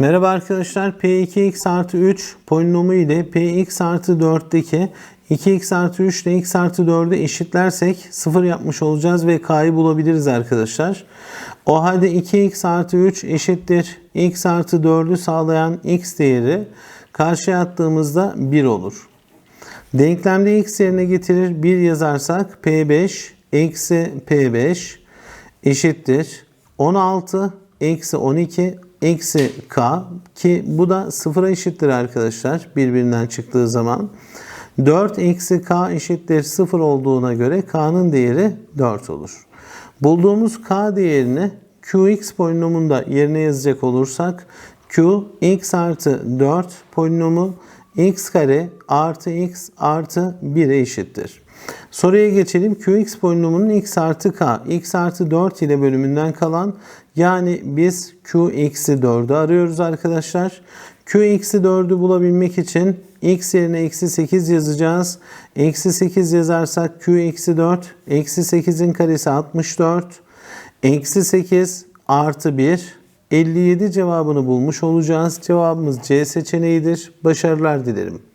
Merhaba arkadaşlar. P2x artı 3 polinomu ile Px artı 4'teki 2x artı 3 ile x artı 4'ü eşitlersek 0 yapmış olacağız ve k'yı bulabiliriz arkadaşlar. O halde 2x artı 3 eşittir x artı 4'ü sağlayan x değeri karşıya attığımızda 1 olur. Denklemde x yerine getirir 1 yazarsak P5 eksi P5 eşittir 16 eksi 12 eksi k ki bu da sıfıra eşittir arkadaşlar birbirinden çıktığı zaman. 4 eksi k eşittir 0 olduğuna göre k'nın değeri 4 olur. Bulduğumuz k değerini qx polinomunda yerine yazacak olursak q x artı 4 polinomu x kare artı x artı 1'e eşittir. Soruya geçelim. Qx polinomunun x artı k, x artı 4 ile bölümünden kalan yani biz q eksi 4'ü arıyoruz arkadaşlar. q eksi 4'ü bulabilmek için x yerine eksi 8 yazacağız. Eksi 8 yazarsak q eksi 4, eksi 8'in karesi 64, eksi 8 artı 1, 57 cevabını bulmuş olacağız. Cevabımız C seçeneğidir. Başarılar dilerim.